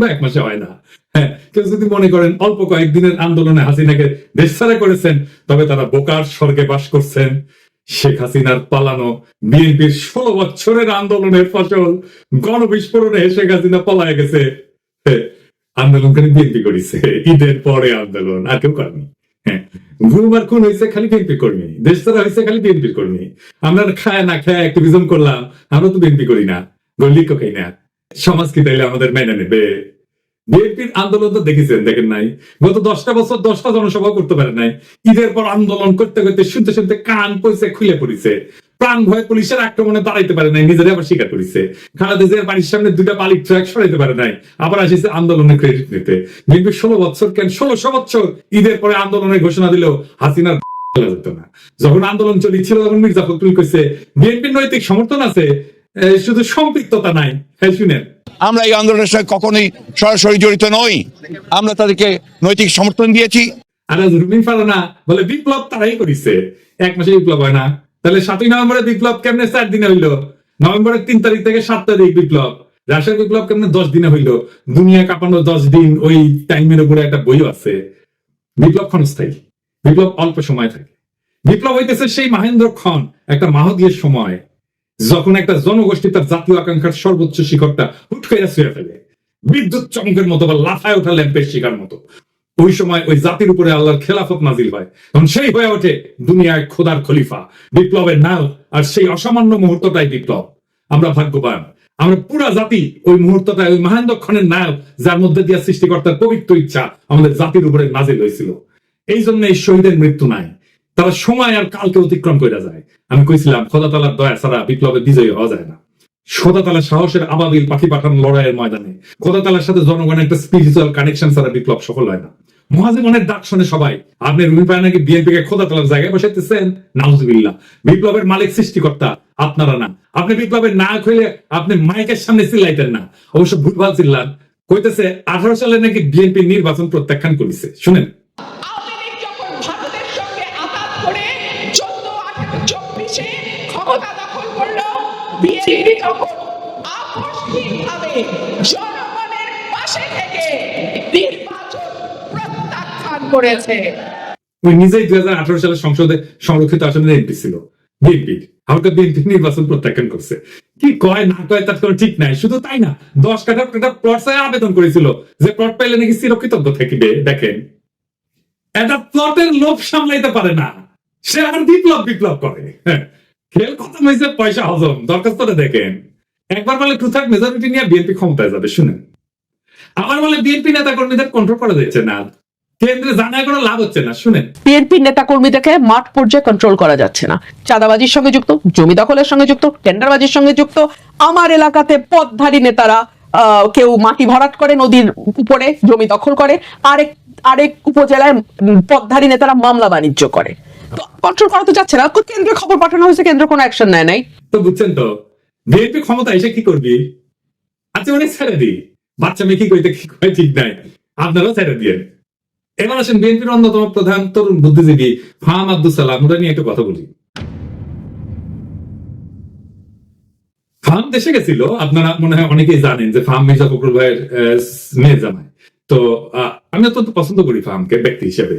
বা এক মাসে হয় না। হ্যাঁ যদি মনে করেন অল্প কয়েকদিনের আন্দোলনে হাসিনাকে দেশ ছাড়া করেছেন তবে তারা বোকার স্বর্গে বাস করছেন। শেখ হাসিনার পালানো বিএনপির ষোলো বছরের আন্দোলনের ফসল শেখ হাসিনা পলায় গেছে। হ্যাঁ, আন্দোলন করে বিএনপি করেছে। ঈদের পরে আন্দোলন আর কেউ করেনি। হ্যাঁ গুরুবার খুন হয়েছে খালি বিএনপি কর্মী দেশ ছাড়া হয়েছে খালি বিএনপির কর্মী। আমরা খায় না খায় অ্যাক্টিভিজম করলাম আমরা তো বিএনপি করি না। গল্লিক খাই না সমাজ কি তাইলে আমাদের মেনে নেবে। বিএনপির আন্দোলন তো দেখেছেন, দেখেন নাই। গত দশটা বছর দশটা জনসভা করতে পারে নাই। ঈদের পর আন্দোলন করতে করতে শুনতে শুনতে কান পয়সা খুলে পড়েছে। প্রাণ ভয় পুলিশের আক্রমণে দাঁড়াইতে পারে নাই নিজেরা আবার স্বীকার করেছে। খালেদা বাড়ির সামনে দুটা বালিক ট্রাক সরাইতে পারে নাই, আবার আসিছে আন্দোলনের ক্রেডিট নিতে। বিএনপি ষোলো বছর কেন, ষোলোশো বছর ঈদের পরে আন্দোলনের ঘোষণা দিলেও হাসিনার যখন আন্দোলন চলছিল, তখন মির্জা ফখরুল কইছে, বিএনপির নৈতিক সমর্থন আছে শুধু সম্পৃক্ততা নাই হ্যাঁ শুনেন। আমরা এই আন্দোলনের সঙ্গে কখনোই সরাসরি জড়িত নই। আমরা তাদেরকে নৈতিক সমর্থন দিয়েছি। আর আজ রুমিন ফারানা বলে বিপ্লব তারাই করিছে। এক মাসে বিপ্লব হয় না। তাহলে সাতই নভেম্বরে বিপ্লব কেমনে চার দিনে হইল? নভেম্বরের তিন তারিখ থেকে সাত তারিখ বিপ্লব। রাশিয়ার বিপ্লব কেমনে দশ দিনে হইল? দুনিয়া কাঁপানো দশ দিন ওই টাইমের উপরে একটা বইও আছে। বিপ্লব ক্ষণস্থায়ী। বিপ্লব অল্প সময় থাকে। বিপ্লব হইতেছে সেই মহেন্দ্র ক্ষণ একটা মাহদীয় সময়। যখন একটা জনগোষ্ঠী তার জাতীয় আকাঙ্ক্ষার সর্বোচ্চ শিখরটা হুট করে ছুঁয়ে ফেলে, বিদ্যুৎ চমকের মতো বা লাফায় ওঠা ল্যাম্পের শিকার মতো। ওই সময় ওই জাতির উপরে আল্লাহর খেলাফত নাজিল হয়। তখন সেই হয়ে ওঠে দুনিয়ায় খোদার খলিফা, বিপ্লবের নাও আর সেই অসামান্য মুহূর্তটাই বিপ্লব। আমরা ভাগ্যবান, আমরা পুরা জাতি ওই মুহূর্তটা ওই মহেন্দ্রক্ষণের নায়ক যার মধ্যে দিয়ে সৃষ্টিকর্তার পবিত্র ইচ্ছা আমাদের জাতির উপরে নাজিল হয়েছিল। এই জন্য এই শহীদের মৃত্যু নাই। তারা সময় আর কালকে অতিক্রম করে যায়। আমি কইছিলাম খোদা তালার দয়া ছাড়া বিপ্লবে বিজয়ী হওয়া যায় না। খোদা সাহসের আবাবিল পাখি পাঠানো লড়াইয়ের ময়দানে। খোদা তালার সাথে জনগণের একটা স্পিরিচুয়াল কানেকশন ছাড়া বিপ্লব সফল হয় না। মহাজীবনের ডাক শুনে সবাই, আপনি রুমি পায় নাকি বিএনপি কে খোদা তালার জায়গায় বসাইতেছেন? নাউজুবিল্লাহ। বিপ্লবের মালিক সৃষ্টিকর্তা, আপনারা না। আপনি বিপ্লবের নায়ক হইলে আপনি মাইকের সামনে চিল্লাইতেন না। অবশ্য ভুলভাল চিল্লান। কইতেছে, আঠারো সালে নাকি বিএনপি নির্বাচন প্রত্যাখ্যান করেছে। শুনেন। তখন আকস্মিকভাবে জনগণের পাশে থেকে নির্বাচন প্রত্যাখ্যান করেছে। নিজেই দুই হাজার আঠারো সালে সংসদে সংরক্ষিত আসনের এমপি ছিল। বিএনপি হালকা বিএনপি নির্বাচন প্রত্যাখ্যান করছে। কি কয় না কয় তার কোনো ঠিক নাই। শুধু তাই না দশ কাঠা একটা প্লট চাই আবেদন করেছিল যে প্লট পাইলে নাকি চিরকৃতজ্ঞ থাকিবে। দেখেন একটা প্লটের লোভ সামলাইতে পারে না। সে আবার বিপ্লব বিপ্লব করে। হ্যাঁ, খেল খতম হয়েছে, পয়সা হজম। দরখাস্তটা দেখেন। একবার বলে টু থার্ড মেজরিটি নিয়ে বিএনপি ক্ষমতায় যাবে, শুনেন। আবার বলে বিএনপি নেতা কর্মীদের কন্ট্রোল করা যাচ্ছে না। কেন্দ্রে জানায় কোনো লাভ হচ্ছে না, শুনেন। বিএনপির নেতা কর্মীদেরকে মাঠ পর্যায়ে কন্ট্রোল করা যাচ্ছে না। চাঁদাবাজির সঙ্গে যুক্ত, জমি দখলের সঙ্গে যুক্ত, টেন্ডারবাজির সঙ্গে যুক্ত, আমার এলাকাতে পথধারী নেতারা কেউ মাটি ভরাট করে, নদীর উপরে জমি দখল করে, আরেক আরেক উপজেলায় পথধারী নেতারা মামলা বাণিজ্য করে। কন্ট্রোল করা তো যাচ্ছে না। কেন্দ্রে খবর পাঠানো হয়েছে, কেন্দ্র কোনো অ্যাকশন নেয় নাই। তো বুঝছেন তো বিএনপি ক্ষমতা এসে কি করবি? আচ্ছা অনেক ছেড়ে দি। বাচ্চা মেয়ে কি কইতে, কি কয় ঠিক নাই। আপনারাও ছেড়ে দিয়ে এবার আসেন বিএনপির অন্যতম প্রধান তরুণ বুদ্ধিজীবী ফাহাম আব্দুল সালাম। ওটা নিয়ে একটু কথা বলি। ফাহাম দেশে গেছিল, আপনারা মনে হয় অনেকেই জানেন যে ফাহাম মির্জা ফখরুল ভাইয়ের মেয়ে জামাই। তো আমি অত্যন্ত পছন্দ করি ফাহামকে, ব্যক্তি হিসেবে।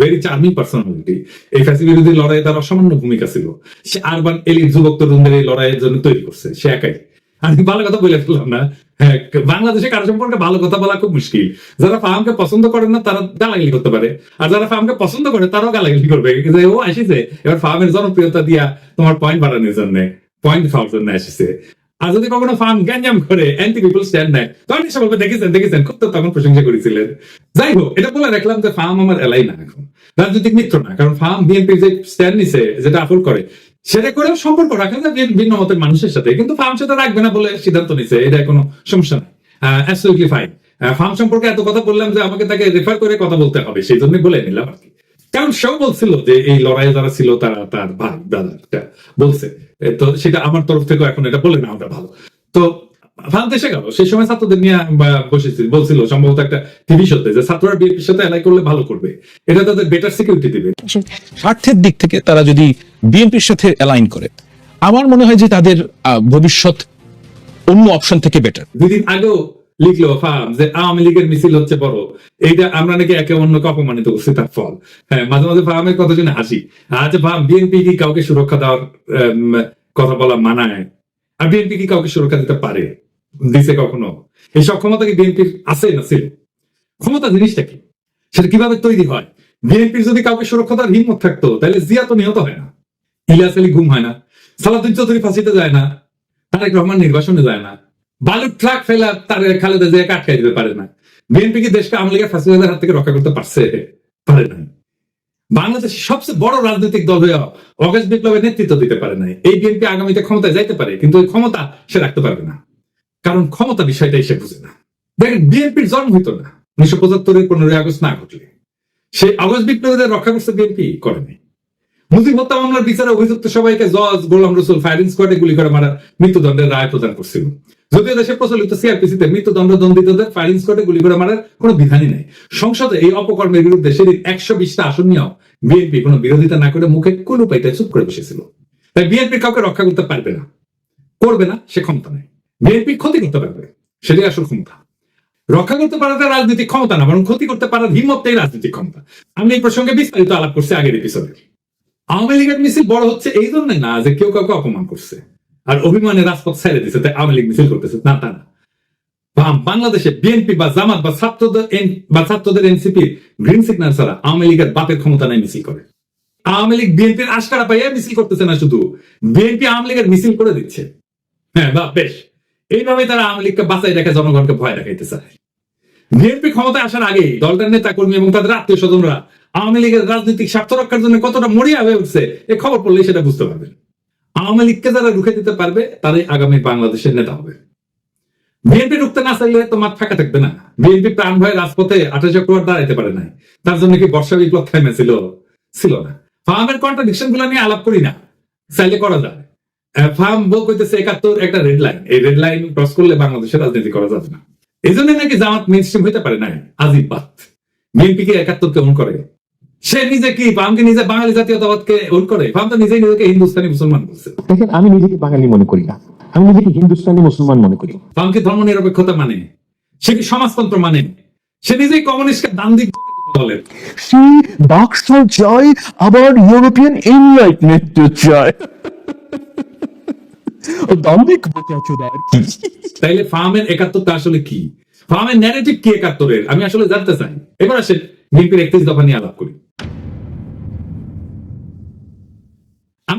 ভেরি চার্মিং পার্সোনালিটি এই ফ্যাসি বিরোধী লড়াইয়ে তার অসামান্য ভূমিকা ছিল। সে আরবান এলিট যুবক তরুণদের এই লড়াইয়ের জন্য তৈরি করছে, সে একাই। আমি ভালো কথা বলে ফেললাম না। হ্যাঁ বাংলাদেশে কারও সম্পর্কে ভালো কথা বলা খুব মুশকিল। যারা ফাহামকে পছন্দ করে না, তারা গালাগালি করতে পারে। আর যারা ফাহামকে পছন্দ করে, তারাও গালাগালি করবে। যে ও আসিছে, এবার ফাহামের জনপ্রিয়তা দিয়া তোমার পয়েন্ট বাড়ানোর জন্য পয়েন্ট পাওয়ার জন্য আসিছে। আর যদি কখনো ফার্ম গ্যাঞ্জাম করে অ্যান্টি পিপল স্ট্যান্ড নেয় তখন বলবে দেখেছেন দেখেছেন, খুব তো তখন প্রশংসা করেছিলেন। যাই হোক, এটা বলে যে ফার্ম আমার এলাই না এখন, রাজনৈতিক মিত্র না, কারণ ফার্ম বিএনপি যে স্ট্যান্ড নিছে, যেটা করে, সেটা করেও সম্পর্ক রাখা ভিন্ন- মতের মানুষের সাথে, কিন্তু ফার্ম সেটা রাখবে না বলে সিদ্ধান্ত নিছে, এটা কোনো সমস্যা নাই। ফাইন ফার্ম সম্পর্কে এত কথা বললাম যে আমাকে তাকে রেফার করে কথা বলতে হবে, সেই জন্য বলে নিলাম আর কি। কারণ সেও বলছিল যে এই লড়াইয়ে যারা ছিল তারা তার ভাই ব্রাদারটা বলছে। তো সেটা আমার তরফ থেকে এখন এটা বলে না ভালো। তো গেল। সেই সময় ছাত্রদের নিয়ে বা- বসেছিল বলছিল সম্ভবত একটা টিভি শোতে যে ছাত্ররা বিএনপির সাথে এলাই করলে ভালো করবে। এটা তাদের বেটার সিকিউরিটি দিবে। স্বার্থের দিক থেকে তারা যদি বিএনপির সাথে অ্যালাইন করে আমার মনে হয় যে তাদের ভবিষ্যৎ অন্য অপশন থেকে বেটার দুদিন আগেও লিখলো, ফার্ম, যে আওয়ামী লীগের মিছিল হচ্ছে বড়। এইটা আমরা নাকি একে অন্যকে অপমানিত করছি, তার ফল। হ্যাঁ মাঝে মাঝে ফার্মের কথা শুনে হাসি। আচ্ছা ফার্ম, বিএনপি কি কাউকে সুরক্ষা দেওয়ার কথা বলা মানায়? আর বিএনপি কি কাউকে সুরক্ষা দিতে পারে? দিছে কখনো? এই সক্ষমতা কি বিএনপির আছে না ছিল? ক্ষমতা জিনিসটা কি? সেটা কীভাবে তৈরি হয়? বিএনপির যদি কাউকে সুরক্ষা দেওয়ার হিম্মত থাকতো, তাহলে জিয়া তো নিহত হয় না। ইলিয়াস আলী ঘুম হয় না। সালাউদ্দিন চৌধুরী ফাঁসিতে যায় না। তারেক রহমান নির্বাচনে যায় না। বালুর ট্রাক তার খালেদা জিয়া কাটকাই দিতে পারে না। বিএনপি কি দেশকে ফাঁসিবাদের হাত থেকে রক্ষা করতে পারছে? পারে না বাংলাদেশের সবচেয়ে বড় রাজনৈতিক দল হয়ে বিপ্লবের নেতৃত্ব দিতে পারে না এই বিএনপি আগামীতে ক্ষমতায় যাইতে পারে, কিন্তু ওই ক্ষমতা সে রাখতে পারবে না। কারণ ক্ষমতা বিষয়টাই সে বুঝে না। দেখেন, বিএনপির জন্ম হইতো না। উনিশশো পঁচাত্তরের পনেরোই আগস্ট না ঘটলে। সে আগস্ট বিপ্লবীদের রক্ষা করছে বিএনপি করেনি। মুজিব হত্যা মামলার বিচারে অভিযুক্ত সবাইকে জজ, গোলাম রসুল, ফায়ারিং স্কোয়াডে গুলি করে মারা মৃত্যুদণ্ডের রায় প্রদান করছিল। যদিও দেশে প্রচলিত সিআরপিসিতে মৃত্যুদণ্ড দণ্ডিতদের ফায়ারিং স্কোয়াডে গুলি করে মারার কোনো বিধানই নেই। সংসদে এই অপকর্মের বিরুদ্ধে সেদিন একশো বিশটা আসন নিয়েও বিএনপি কোনো বিরোধিতা না করে মুখে কুলু পাইতে চুপ করে বসেছিল। তাই বিএনপি কাউকে রক্ষা করতে পারবে না, করবে না, সে ক্ষমতা নেই। বিএনপি ক্ষতি করতে পারবে, সেটাই আসল ক্ষমতা। রক্ষা করতে পারাটা রাজনৈতিক ক্ষমতা না, বরং ক্ষতি করতে পারার হিম্মতটাই রাজনৈতিক ক্ষমতা। আমি এই প্রসঙ্গে বিস্তারিত আলাপ করছি আগের এপিসোডে আওয়ামী লীগের মিছিল বড় হচ্ছে এই জন্য না যে কেউ কাউকে অপমান করছে। আর অভিমানে রাজপথ ছেড়ে দিচ্ছে তাই আওয়ামী লীগ মিছিল করতেছে, না, তা না। বাংলাদেশে বিএনপি বা জামাত বা ছাত্রদের বা ছাত্রদের এনসিপি গ্রিন সিগন্যাল ছাড়া আওয়ামী লীগের বাপের ক্ষমতা নাই মিছিল করে। আওয়ামী লীগ বিএনপির আশকারা পাইয়া মিছিল করতেছে না শুধু বিএনপি আওয়ামী লীগের মিছিল করে দিচ্ছে। হ্যাঁ বা বেশ এইভাবে তারা আওয়ামী লীগকে বাঁচাই রেখে জনগণকে ভয় দেখাইতে চায়। বিএনপি ক্ষমতায় আসার আগেই দলটার নেতা কর্মী এবং তাদের আত্মীয় স্বজনরা আওয়ামী লীগের রাজনৈতিক স্বার্থ রক্ষার জন্য কতটা মরিয়া হয়ে উঠছে, এ খবর পড়লেই সেটা বুঝতে পারবেন। আওয়ামী লীগকে যারা রুখে দিতে পারবে, তারাই আগামী বাংলাদেশের নেতা হবে। বিএনপি রুখতে না চাইলে তো মাঠ ফাঁকা থাকবে না। বিএনপি প্রাণ ভয়ে রাজপথে আঠাশ অক্টোবর দাঁড়াইতে পারে নাই। তার জন্য কি বর্ষা বিপ্লব থেমেছিল? ছিল না। ফার্মের কন্ট্রাডিকশনগুলো নিয়ে আলাপ করি না। চাইলে করা যায়। ফার্ম বউ কইতেছে, একাত্তর, একটা রেড লাইন এই রেড লাইন ক্রস করলে বাংলাদেশের রাজনীতি করা যাবে না। এই জন্য নাকি জামাত মেন হইতে পারে না আজিব বাত। বিএনপি কে একাত্তর কেমন করে? সে নিজে কি ফার্মকে নিজে বাঙালি জাতীয়তাবাদকে করে? ফার্ম তো নিজেই নিজেকে হিন্দুস্তানি মুসলমান বলছে। দেখেন আমি নিজেকে বাঙালি মনে করি না। আমি নিজেকে হিন্দুস্তানি মুসলমান মনে করি। ফার্ম কি ধর্ম নিরপেক্ষতা মানে? সে কি সমাজতন্ত্র মানে? সে নিজেই কমিউনিস্টকে দান দিক বলেন সে ডাকসার চাই আবার ইউরোপিয়ান এনলাইটমেন্ট চায়। ও কি? তাইলে ফার্মের একাত্তরটা আসলে কি? ফার্মের ন্যারেটিভ কি একাত্তরের? আমি আসলে জানতে চাই। এবার আসে বিএনপির একত্রিশ দফা নিয়ে আলাপ করি।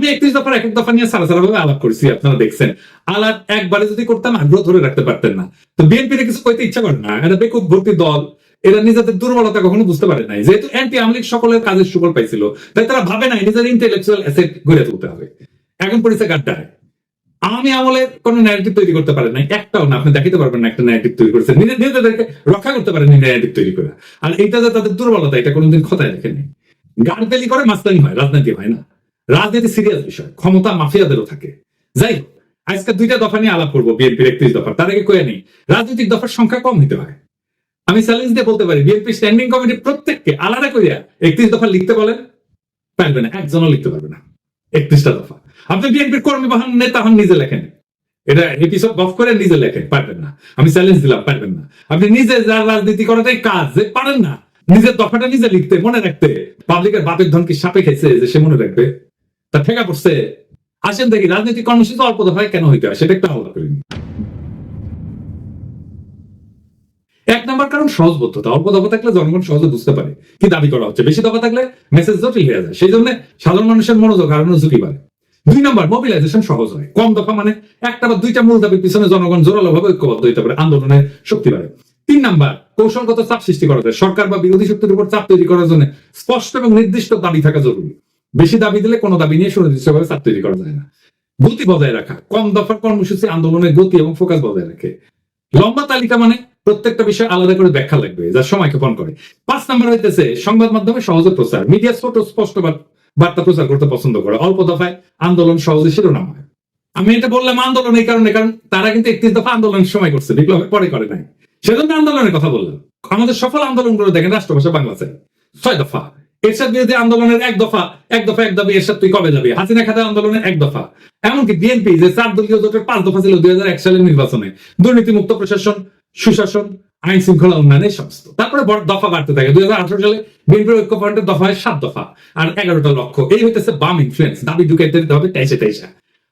আমি একত্রিশ দফার এক এক দফা নিয়ে সারা সারা ভাবে আলাপ করেছি, আপনারা দেখছেন। আলাপ একবারে যদি করতাম, আগ্রহ ধরে রাখতে পারতেন না। তো বিএনপির কিছু কইতে ইচ্ছা করে না এটা বেকুব ভর্তি দল, এরা নিজেদের দুর্বলতা কখনো বুঝতে পারে নাই। যেহেতু অ্যান্টি আমলিক সকলের কাজের সুফল পাইছিল, তাই তারা ভাবে নাই নিজের ইন্টেলেকচুয়াল অ্যাসেট গড়ে তুলতে হবে। এখন পরিচয় গাড্ডায় আমি আমলের কোন ন্যারেটিভ তৈরি করতে পারেন নাই, একটাও না, আপনি দেখাতে পারবেন না একটা ন্যারেটিভ তৈরি করেছেন নিজে নিজেদেরকে রক্ষা করতে পারেন ন্যারেটিভ তৈরি করে। আর এইটা যে তাদের দুর্বলতা, এটা কোনোদিন খতায় রেখেনি পেলি করে মাস্তানি হয়, রাজনীতি হয় না। রাজনীতি সিরিয়াস বিষয়, ক্ষমতা মাফিয়াদেরও থাকে। যাই হোক, আজকে দুইটা দফা নিয়ে আলাপ করব বিএনপির একত্রিশ দফা তার আগে কয়ে নেই, রাজনৈতিক দফার সংখ্যা কম হতে হয়। আমি চ্যালেঞ্জ দিয়ে বলতে পারি, বিএনপি স্ট্যান্ডিং কমিটির প্রত্যেককে আলাদা করিয়া একত্রিশ দফা লিখতে বলেন, পারবে না, একজনও লিখতে পারবে না, একত্রিশটা দফা। আপনি বিএনপির কর্মী বাহন, নেতা হন, নিজে লেখেন। এটা এপিসোড অফ করে নিজে লেখেন, পারবেন না। আমি চ্যালেঞ্জ দিলাম, পারবেন না। আপনি নিজে যার রাজনীতি করাটাই কাজ, যে পারেন না, নিজের দফাটা নিজে লিখতে, মনে রাখতে পাবলিকের বাপের ধন কি সাপে খেয়েছে, যে সে মনে রাখবে। ঠেকা পড়ছে আসেন দেখি, রাজনৈতিক কর্মসূচি অল্প দফায় কেন হইতে হয়? সেটা একটু আলাদা করিনি। এক নম্বর কারণ সহজবোধ্যতা। অল্প দফা থাকলে জনগণ সহজে বুঝতে পারে কি দাবি করা হচ্ছে। বেশি দফা থাকলে মেসেজ জটিল হয়ে যায়। সেই জন্য সাধারণ মানুষের মনোযোগ হারানোর ঝুঁকি বাড়ে। দুই নম্বর মোবিলাইজেশন সহজ হয়। কম দফা মানে একটা বা দুইটা মূল দাবির পিছনে জনগণ জোরালো ভাবে ঐক্যবদ্ধ হইতে পারে আন্দোলনের শক্তি বাড়ে। তিন নাম্বার, কৌশলগত চাপ সৃষ্টি করা যায়। সরকার বা বিরোধী শক্তির উপর চাপ তৈরি করার জন্য স্পষ্ট এবং নির্দিষ্ট দাবি থাকা জরুরি। বেশি দাবি দিলে কোনো দাবি নিয়ে সুনির্দিষ্টভাবে চাপ তৈরি করা যায় না। গতি বজায় রাখা, কম দফার কর্মসূচি আন্দোলনের গতি এবং ফোকাস বজায় রাখে। লম্বা তালিকা মানে প্রত্যেকটা বিষয় আলাদা করে ব্যাখ্যা লাগবে, যা সময় ক্ষেপণ করে। পাঁচ নাম্বার হইতেছে সংবাদ মাধ্যমে সহজে প্রচার। মিডিয়া ছোট, স্পষ্ট বার্তা প্রচার করতে পছন্দ করে। অল্প দফায় আন্দোলন সহজে শিরোনাম হয়। আমি এটা বললাম আন্দোলন এই কারণে, কারণ তারা কিন্তু একত্রিশ দফা আন্দোলনের সময় করছে বিপ্লবের পরে করে নাই। সেজন্য আন্দোলনের কথা বললাম। আমাদের সফল আন্দোলন করে দেখেন, রাষ্ট্রভাষা বাংলা চাই। ছয় দফা। এরশাদ বিরোধী আন্দোলনের এক দফা এক দফা, এক দাবি, এরশাদ, তুই কবে যাবি? হাসিনা খাতা আন্দোলনের এক দফা। এমনকি বিএনপি যে চার দলীয় জোটের পাঁচ দফা ছিল দুই এক সালের নির্বাচনে, দুর্নীতিমুক্ত প্রশাসন, সুশাসন, আইন শৃঙ্খলা উন্নয়ন সমস্ত। তারপরে বড় দফা বাড়তে থাকে। দুই হাজার আঠারো সালে বিএনপির ঐক্য পয়েন্টের দফা হয় সাত দফা আর এগারোটা লক্ষ্য। এই হইতেছে বাম ইনফ্লুয়েন্স দাবি ঢুকাইতে দিতে হবে টাইসে টাইসা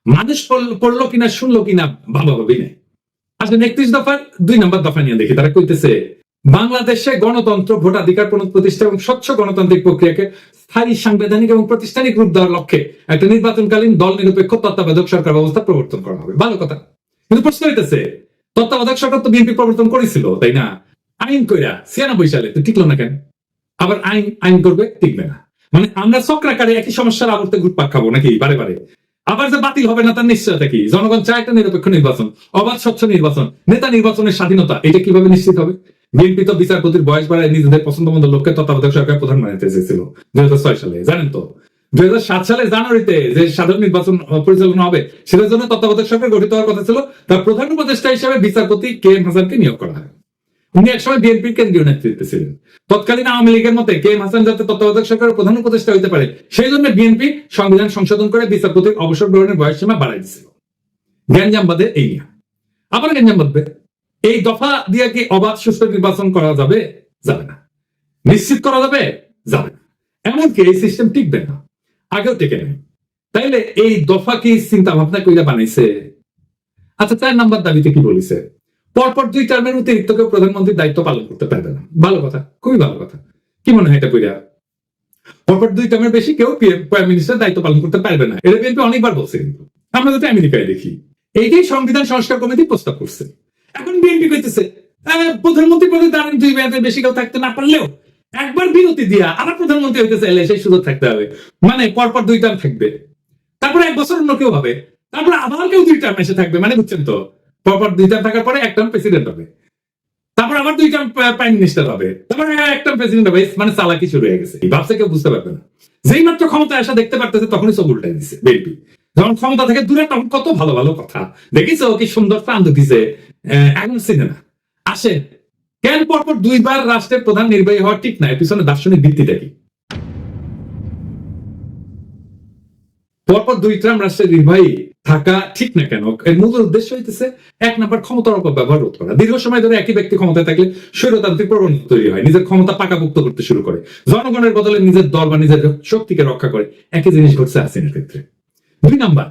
মানুষ পড়ল কিনা, শুনলো কিনা ভাবা ভাবি নাই। আসলে একত্রিশ দফার দুই নম্বর দফা নিয়ে দেখি। তারা কইতেছে বাংলাদেশে গণতন্ত্র, ভোটাধিকার, পুনঃপ্রতিষ্ঠা এবং স্বচ্ছ গণতান্ত্রিক প্রক্রিয়াকে স্থায়ী সাংবিধানিক এবং প্রাতিষ্ঠানিক রূপ দেওয়ার লক্ষ্যে একটা নির্বাচনকালীন দল নিরপেক্ষ তত্ত্বাবধায়ক সরকার ব্যবস্থা প্রবর্তন করা হবে। ভালো কথা। কিন্তু প্রশ্ন হইতেছে, তত্ত্বাবধায়ক সরকার তো বিএনপি প্রবর্তন করেছিল, তাই না? আইন কইরা ছিয়ানব্বই সালে তো টিকলো না কেন? আবার আইন আইন করবে, টিকবে না। মানে আমরা চক্রাকারে একই সমস্যার আবর্তে ঘুরপাক খাব নাকি বারে বারে? আবার যে বাতিল হবে না তার নিশ্চয়তা কি? জনগণ চায় একটা নিরপেক্ষ নির্বাচন, অবাধ স্বচ্ছ নির্বাচন, নেতা নির্বাচনের স্বাধীনতা, এটা কীভাবে নিশ্চিত হবে? বিএনপি তো বিচারপতির বয়স বাড়ায় নিজেদের পছন্দ মতো লোককে তত্ত্বাবধায়ক সরকার প্রধান বানাতে চেয়েছিল। দুই হাজার ছয় সালে, জানেন তো? দুই হাজার সাত সালে জানুয়ারিতে যে সাধারণ নির্বাচন পরিচালনা হবে, সেটার জন্য তত্ত্বাবধায়ক সরকার গঠিত হওয়ার কথা ছিল। তার প্রধান উপদেষ্টা হিসেবে বিচারপতি কে এম হাসানকে নিয়োগ করা হয়। উনি একসময় বিএনপির কেন্দ্রীয় নেতৃত্বে ছিলেন। তৎকালীন আওয়ামী লীগের মতে কে এম হাসান যাতে তত্ত্বাবধায়ক সরকারের প্রধান উপদেষ্টা হইতে পারে, সেই জন্য বিএনপি সংবিধান সংশোধন করে বিচারপতির অবসর গ্রহণের বয়স সীমা বাড়াই দিছিল। গ্যাঞ্জাম বাদে এই নিয়ে। আবার গ্যাঞ্জাম বাঁধবে এই দফা দিয়ে কি অবাধ সুষ্ঠু নির্বাচন করা যাবে? যাবে না। নিশ্চিত করা যাবে? যাবে না। এমনকি এই সিস্টেম টিকবে না। আগেও টেকে নেই। তাইলে এই দফা কি চিন্তা ভাবনা কইরা বানাইছে? আচ্ছা চার নাম্বার দাবিতে কি বলিছে? পরপর দুই টার্মের অতিরিক্ত কেউ প্রধানমন্ত্রীর দায়িত্ব পালন করতে পারবে না। ভালো কথা, খুবই ভালো কথা। কি মনে হয় এটা কইরা? পরপর দুই টার্মের বেশি কেউ প্রাইম মিনিস্টার দায়িত্ব পালন করতে পারবে না? এটা বিএনপি অনেকবার বলছে কিন্তু। আমরা যদি আমেরিকায় দেখি এইটাই সংবিধান সংস্কার কমিটি প্রস্তাব করছে। এখন বিএনপি কইতেছে প্রধানমন্ত্রী পদে দাঁড়ান, দুই মেয়াদের বেশি কেউ থাকতে না পারলেও একবার বিরতি দিয়া আবার প্রধানমন্ত্রী হইতে চাইলে সেই সুযোগ থাকতে হবে। মানে পরপর দুই টার্ম থাকবে। তারপরে এক বছর অন্য কেউ হবে তারপরে আবার কেউ দুই টার্ম এসে থাকবে মানে বুঝছেন তো? পরপর দুই টার্ম থাকার পরে এক টার্ম প্রেসিডেন্ট হবে। তারপর আবার দুই টার্ম প্রাইম মিনিস্টার হবে। তারপরে এক টার্ম প্রেসিডেন্ট হবে। মানে চালাকি শুরু হয়ে গেছে। ভাবছে কেউ বুঝতে পারবে না। যেই মাত্র ক্ষমতা আসা দেখতে পারতেছে, তখনই সব উল্টাই দিছে বিএনপি। যখন ক্ষমতা থেকে দূরে, তখন কত ভালো ভালো কথা। দেখিছো কি সুন্দর প্রান্ত দিছে? এখন সিনেমা। আসে। কেন পরপর দুইবার রাষ্ট্রের প্রধান নির্বাহী হওয়া ঠিক না পিছনে দার্শনিক ভিত্তিটা কি পরপর দুই ট্রাম রাষ্ট্রের নির্বাহী থাকা ঠিক না কেন? এর মূল উদ্দেশ্য হইতেছে এক নাম্বার ক্ষমতার অপব্যবহার রোধ করা। দীর্ঘ সময় ধরে একই ব্যক্তি ক্ষমতায় থাকলে স্বৈরতান্ত্রিক প্রবণতা তৈরি হয়, নিজের ক্ষমতা পাকাপুক্ত করতে শুরু করে। জনগণের বদলে নিজের দল বা নিজের শক্তিকে রক্ষা করে। একই জিনিস ঘটছে হাসিনের ক্ষেত্রে। দুই নাম্বার,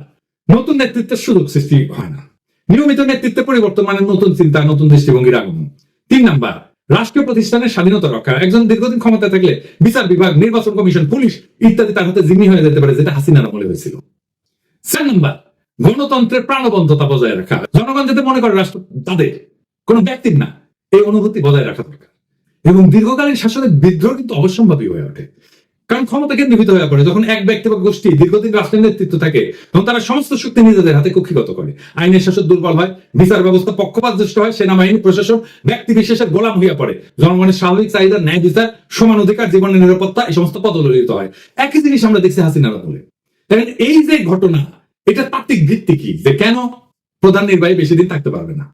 নতুন নেতৃত্বের সুযোগ সৃষ্টি হয় না। নিয়মিত নেতৃত্বে পরিবর্তন মানে নতুন চিন্তা, নতুন দৃষ্টিভঙ্গির আগমন। তিন নাম্বার, রাষ্ট্রীয় প্রতিষ্ঠানের স্বাধীনতা রক্ষা। একজন দীর্ঘদিন ক্ষমতায় থাকলে বিচার বিভাগ, নির্বাচন কমিশন, পুলিশ ইত্যাদি তার হাতে জিম্মি হয়ে যেতে পারে, যেটা হাসিনার আমলে হয়েছিল। চার নাম্বার, গণতন্ত্রের প্রাণবন্ধতা বজায় রাখা। জনগণ যাতে মনে করে রাষ্ট্র, তাদের, কোন ব্যক্তির না, এই অনুভূতি বজায় রাখা দরকার। এবং দীর্ঘকালীন শাসনের বিদ্রোহ কিন্তু অবশ্যম্ভাবী হয়ে ওঠে। কারণ ক্ষমতা কেন্দ্রীভূত হয়ে পড়ে যখন এক ব্যক্তি বা গোষ্ঠী দীর্ঘদিন রাষ্ট্রের নেতৃত্ব থাকে তখন তারা সমস্ত শক্তি নিজেদের হাতে কক্ষিগত করে। আইনের শাসন দুর্বল হয় বিচার ব্যবস্থা পক্ষপাত দৃষ্ট হয় সেনাবাহিনী প্রশাসন ব্যক্তি বিশেষের গোলাম হইয়া পড়ে। জনগণের স্বাভাবিক চাহিদা ন্যায় বিচার সমান অধিকার জীবনের নিরাপত্তা এই সমস্ত পদদলিত হয়। একই জিনিস আমরা দেখছি হাসিনারা বলে দেখেন, এই যে ঘটনা এটা তাত্ত্বিক ভিত্তি কি? যে কেন প্রধান নির্বাহী বেশি দিন থাকতে পারবে না?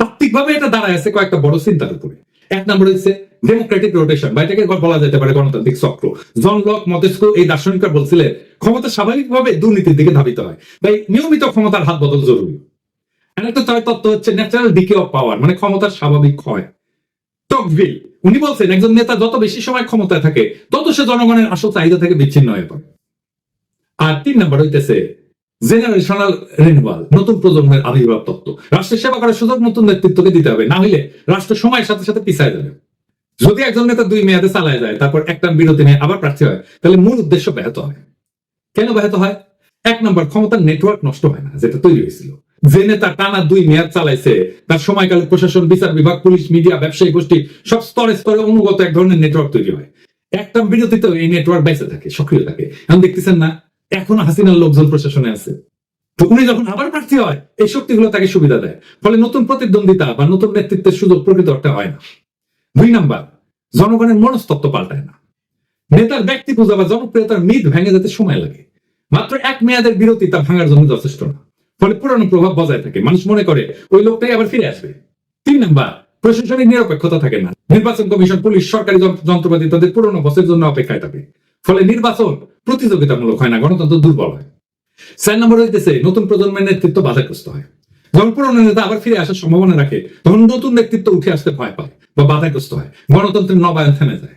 তাত্ত্বিকভাবে এটা দাঁড়ায় আছে কয়েকটা বড় চিন্তার উপরে। এক নম্বর হচ্ছে ডেমোক্রেটিক রোটেশন বা এটাকে বলা যেতে পারে গণতান্ত্রিক চক্র। জন লক, মতেস্কো এই দার্শনিকরা বলছিলেন ক্ষমতা স্বাভাবিকভাবে দুর্নীতির দিকে ধাবিত হয়। তাই নিয়মিত ক্ষমতার হাত বদল জরুরি। একটা তত্ত্ব হচ্ছে ন্যাচারাল ডিকে অফ পাওয়ার মানে ক্ষমতার স্বাভাবিক ক্ষয়। টকভিল উনি বলছেন, একজন নেতা যত বেশি সময় ক্ষমতায় থাকে, তত সে জনগণের আসল চাহিদা থেকে বিচ্ছিন্ন হয়ে পড়ে। আর তিন নম্বর হইতেছে জেনারেশনাল রিনিউয়াল নতুন প্রজন্মের আবির্ভাব তত্ত্ব। রাষ্ট্রের সেবা করার সুযোগ নতুন নেতৃত্বকে দিতে হবে, না হইলে রাষ্ট্র সময়ের সাথে সাথে পিছায় যাবে। যদি একজন নেতা দুই মেয়াদে চালায় যায়, তারপর একটা বিরতি নিয়ে আবার প্রার্থী হয়, তাহলে মূল উদ্দেশ্য ব্যাহত হয়। কেন ব্যাহত হয়? এক নম্বর, ক্ষমতার নেটওয়ার্ক নষ্ট হয় না, যেটা তৈরি হয়েছিল। যে নেতা টানা দুই মেয়াদ চালাইছে, তার সময়কালে প্রশাসন, বিচার বিভাগ, পুলিশ মিডিয়া ব্যবসায়ী গোষ্ঠী, সব স্তরে স্তরে অনুগত এক ধরনের নেটওয়ার্ক তৈরি হয়। একটা বিরতিতে এই নেটওয়ার্ক বেঁচে থাকে, সক্রিয় থাকে। এখন দেখতেছেন না, এখনও হাসিনার লোকজন প্রশাসনে আছে। তো উনি যখন আবার প্রার্থী হয়, এই শক্তিগুলো তাকে সুবিধা দেয়। ফলে নতুন প্রতিদ্বন্দ্বিতা বা নতুন নেতৃত্বের সুযোগ প্রকৃত অর্থে হয় না। দুই নাম্বার, জনগণের মনস্তত্ব পাল্টায় না। নেতার ব্যক্তি পূজা বা জনপ্রিয়তার মিদ ভেঙে যেতে সময় লাগে। মাত্র এক মেয়াদের বিরতি তা ভাঙার জন্য যথেষ্ট না। ফলে পুরানো প্রভাব বজায় থাকে। মানুষ মনে করে ওই লোকটাই আবার ফিরে আসবে। তিন নাম্বার, প্রশাসনিক নিরপেক্ষতা থাকে না। নির্বাচন কমিশন, পুলিশ, সরকারি যন্ত্রপাতি তাদের পুরনো বসের জন্য অপেক্ষায় থাকে। ফলে নির্বাচন প্রতিযোগিতামূলক হয় না, গণতন্ত্র দুর্বল হয়। চার নম্বর হইতেছে, নতুন প্রজন্মের নেতৃত্ব বাধাগ্রস্ত হয়। পুরনো নেতা আবার ফিরে আসার সম্ভাবনা রাখে, তখন নতুন ব্যক্তিত্ব উঠে আসতে ভয় পায় বা বাধাগ্রস্ত হয়, গণতন্ত্রের নবায়ন থেমে যায়।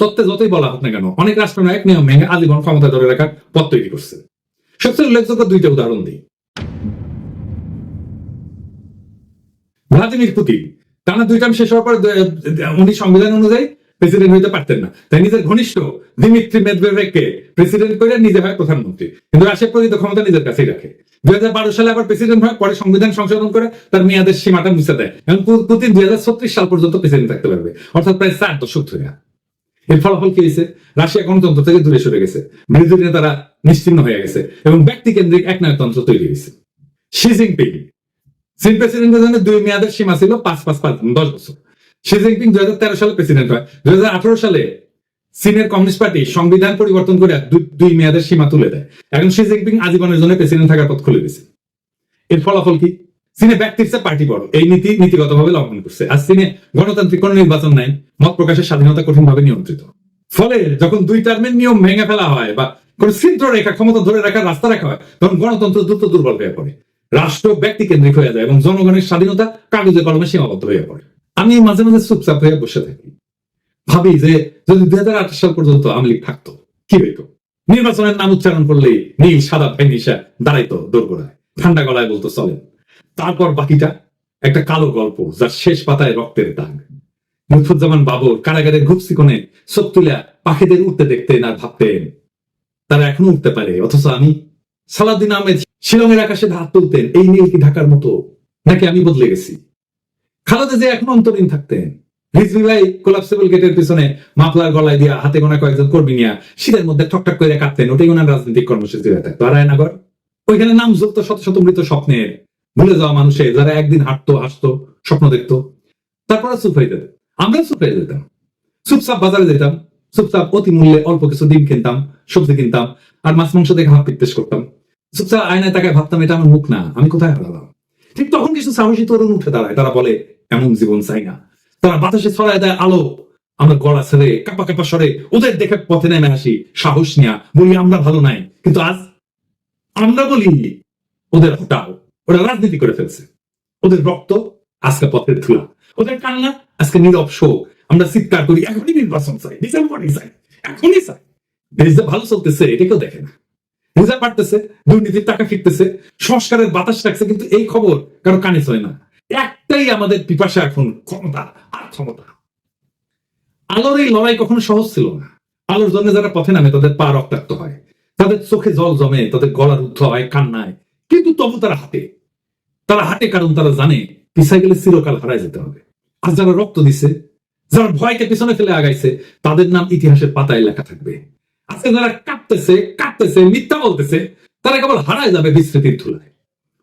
তত্ত্বে যতই বলা হোক না কেন, অনেক রাষ্ট্রনায়ক নিয়ম ভেঙে আজীবন ক্ষমতা ধরে রাখার পথ তৈরি করছে। সবচেয়ে উল্লেখযোগ্য দুইটা উদাহরণ দিই। ভ্লাদিমির পুতিন, টানা দুই টার্ম শেষ হওয়ার পর উনি সংবিধান অনুযায়ী প্রেসিডেন্ট হইতে পারতেন না। তাই নিজের ঘনিষ্ঠ দিমিত্রি মেদভেদেবকে প্রেসিডেন্ট করে নিজে হয় প্রধানমন্ত্রী। কিন্তু রাশিয়ার প্রকৃত ক্ষমতা নিজের কাছেই রাখে। দুই হাজার সালে আবার প্রেসিডেন্ট হয় পরে সংবিধান সংশোধন করে তার মেয়াদের সীমাটা মুছে দেয়। এবং পুতিন দুই সাল পর্যন্ত প্রেসিডেন্ট থাকতে পারবে। অর্থাৎ প্রায় চার দশক ধরে। এর ফলাফল কি হয়েছে? রাশিয়া গণতন্ত্র থেকে দূরে সরে গেছে। বিরোধী নেতারা নিশ্চিন্ন হয়ে গেছে এবং ব্যক্তি কেন্দ্রিক একনায়কতন্ত্র তৈরি হয়েছে। শি জিনপিং চীন প্রেসিডেন্টের জন্য দুই মেয়াদের সীমা ছিল পাঁচ পাঁচ পাঁচ দশ বছর। শি জিনপিং দুই হাজার তেরো সালে প্রেসিডেন্ট হয়, দুই হাজার আঠারো সালে চীনের কমিউনিস্ট পার্টি সংবিধান পরিবর্তন করে দুই- মেয়াদের সীমা তুলে দেয়। এখন শি জিনপিং আজীবনের জন্য প্রেসিডেন্ট থাকার পথ খুলে দিয়েছে এর ফলাফল কি? চীনে ব্যক্তির চেয়ে পার্টি বড়। এই নীতি নীতিগতভাবে লঙ্ঘন করছে। আর চীনে গণতান্ত্রিক কোন নির্বাচন নাই, মত প্রকাশের স্বাধীনতা কঠিনভাবে নিয়ন্ত্রিত। ফলে যখন দুই টার্মের নিয়ম ভেঙে ফেলা হয় বা কোন ছিদ্র রেখা, ক্ষমতা ধরে রাখার রাস্তা রাখা হয়, তখন গণতন্ত্র দ্রুত দুর্বল হয়ে পড়ে। রাষ্ট্র ব্যক্তি কেন্দ্রিক হয়ে যায় এবং জনগণের স্বাধীনতা কাগজে কলমে সীমাবদ্ধ হয়ে পড়ে। আমি মাঝে মাঝে চুপচাপ হয়ে বসে থাকি। ভাবি যে যদি দুই হাজার আঠাশ সাল পর্যন্ত আওয়ামী লীগ থাকতো, কি হইতো? নির্বাচনের নাম উচ্চারণ করলেই নীল, সাদা ফেনিসা দাঁড়াইতো দোরগোড়ায়, ঠান্ডা গলায় বলতো, চলেন। তারপর বাকিটা, একটা কালো গল্প যার শেষ পাতায় রক্তের দাগ। লুৎফুজ্জামান বাবর কারাগারের ঘুপসি কোণে চোখ তুলে পাখিদের উঠতে দেখতেন আর ভাবতেন, তারা এখনও উঠতে পারে, অথচ আমি সালাউদ্দিন আহমেদ শিলংয়ের আকাশে হাত তুলতেন, এই নীল কি ঢাকার মতো, নাকি আমি বদলে গেছি? খালেদা যে এখন অন্তরীণ থাকতেন রিজভি ভাই কোলাপসেবল গেটের পিছনে মাফলার গলায় দিয়া হাতে গোনা কয়েকজন কর্মী নিয়ে শীতের মধ্যে ঠকঠক করে ওটাই ওনার রাজনৈতিক কর্মসূচি থাকতো আর আয়নাগর ওইখানে নাম জ্বলতো শত শত মৃত স্বপ্নের। ভুলে যাওয়া মানুষের যারা একদিন হাঁটতো, হাসতো, স্বপ্ন দেখতো। তারপরে চুপ হয়ে যেত আমরা চুপ হয়ে যেতাম। চুপচাপ বাজারে যেতাম। চুপচাপ অতি মূল্যে অল্প কিছু ডিম কিনতাম, সবজি কিনতাম, আর মাছ মাংস দেখে হাত পিত্তেশ করতাম। চুপচাপ আয়নায় তাকায় ভাবতাম, এটা আমার মুখ না, আমি কোথায় হারালাম? ঠিক তখন কিছু সাহসী তরুণ উঠে দাঁড়ায়। তারা বলে, এমন জীবন চাই না। তারা বাতাসে ছড়ায় দেয় আলো। আমরা গড়া ছেড়ে, কাপা কাপা সরে ওদের দেখে পথে নেমে আসি। সাহস নিয়া বলি, আমরা ভালো নাই। কিন্তু আজ আমরা বলি, ওদের হটাও। ওরা রাজনীতি করে ফেলছে। ওদের রক্ত আজকে পথের ধুলা। ওদের কান্না আজকে নীরব শোক। আমরা চিৎকার করি, এখনই নির্বাচন চাই। ডিসেম্বরই চাই। এখনই চাই। দেশ যে ভালো চলতেছে এটা কেউ দেখে না। রেজাল্ট বাড়তেছে দুর্নীতির টাকা ফিরতেছে, সংস্কারের বাতাস রাখছে, কিন্তু এই খবর কারও কানে চলে না। একটাই আমাদের পিপাসা এখন, ক্ষমতা আর ক্ষমতা। আলোর এই লড়াই কখনো সহজ ছিল না। আলোর জন্য যারা পথে নামে, তাদের পা রক্তাক্ত হয়। তাদের চোখে জল জমে, তাদের গলা রুদ্ধ হয় কান্নায়। কিন্তু তবু তারা হাঁটে। তারা হাঁটে কারণ তারা জানে পিছাই গেলে চিরকাল হারায় যেতে হবে। আর যারা রক্ত দিছে, যারা ভয়কে পিছনে ফেলে আগাইছে, তাদের নাম ইতিহাসের পাতায় লেখা থাকবে। আজকে যারা কাঁপতেছে কাঁপতেছে মিথ্যা বলতেছে, তারা কেবল হারায় যাবে বিস্মৃতির ধুলায়।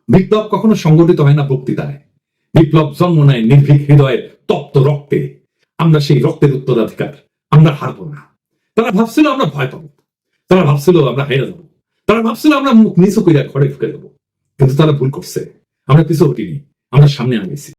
বিপ্লব কখনো সংগঠিত হয় না বক্তৃতায়। বিপ্লব জন্ম নেয় নির্ভীক হৃদয়ের তপ্ত রক্তে। আমরা সেই রক্তের উত্তরাধিকার, আমরা হারবো না। তারা ভাবছিল আমরা ভয় পাবো। তারা ভাবছিল আমরা হেরে যাব। তারা ভাবছিল আমরা মুখ নিচু কইরা ঘরে ঢুকে দেবো কিন্তু তারা ভুল করছে। আমরা পিছু হটিনি, আমরা সামনে আগে